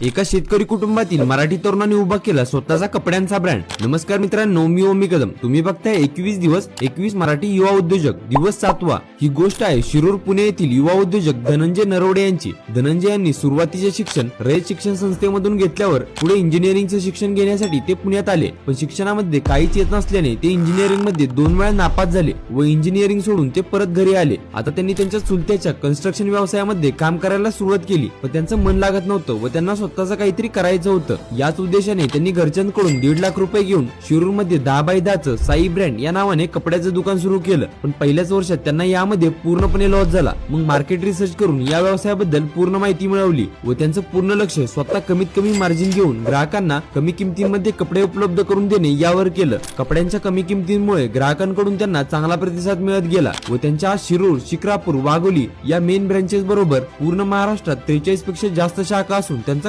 एका शेतकरी कुटुंबातील मराठी तरुणाने उभा केला स्वतःचा कपड्यांचा ब्रँड नमस्कार मित्रांनो मी ओमी कदम. तुम्ही बघताय एकवीस दिवस एकवीस मराठी युवा उद्योजक दिवस सातवा. ही गोष्ट आहे शिरूर पुणे येथील युवा उद्योजक धनंजय नरवडे यांची. धनंजय यांनी सुरुवातीचे शिक्षण रयत शिक्षण संस्थेमधून घेतल्यावर पुढे इंजिनिअरिंगचे शिक्षण घेण्यासाठी ते पुण्यात आले. पण शिक्षणामध्ये काहीच येत नसल्याने ते इंजिनिअरिंगमध्ये दोन वेळा नापास झाले व इंजिनिअरिंग सोडून ते परत घरी आले. आता त्यांनी त्यांच्या चुलत्याच्या कन्स्ट्रक्शन व्यवसायामध्ये काम करायला सुरुवात केली. पण त्यांचं मन लागत नव्हतं व त्यांना स्वतःचं काहीतरी करायचं होतं. याच उद्देशाने त्यांनी घरच्यांकडून दीड लाख रुपये घेऊन शिरूरमध्ये दहा बाय दहाचं साई ब्रँड या नावाने कपड्याचं दुकान सुरू केलं. पण पहिल्याच वर्षात त्यांना यामध्ये पूर्णपणे लॉस झाला. मग मार्केट रिसर्च करून या व्यवसायाबद्दल पूर्ण माहिती मिळवली व त्यांचं पूर्ण लक्ष स्वतः कमीत कमी मार्जिन घेऊन ग्राहकांना कमी किमतीमध्ये कपडे उपलब्ध करून देणे यावर केलं. कपड्यांच्या कमी किमतींमुळे ग्राहकांकडून त्यांना चांगला प्रतिसाद मिळत गेला व त्यांच्या आज शिरूर शिक्रापूर वाघोली या मेन ब्रँचेस बरोबर पूर्ण महाराष्ट्रात त्रेचाळीसपेक्षा जास्त शाखा असून त्यांचा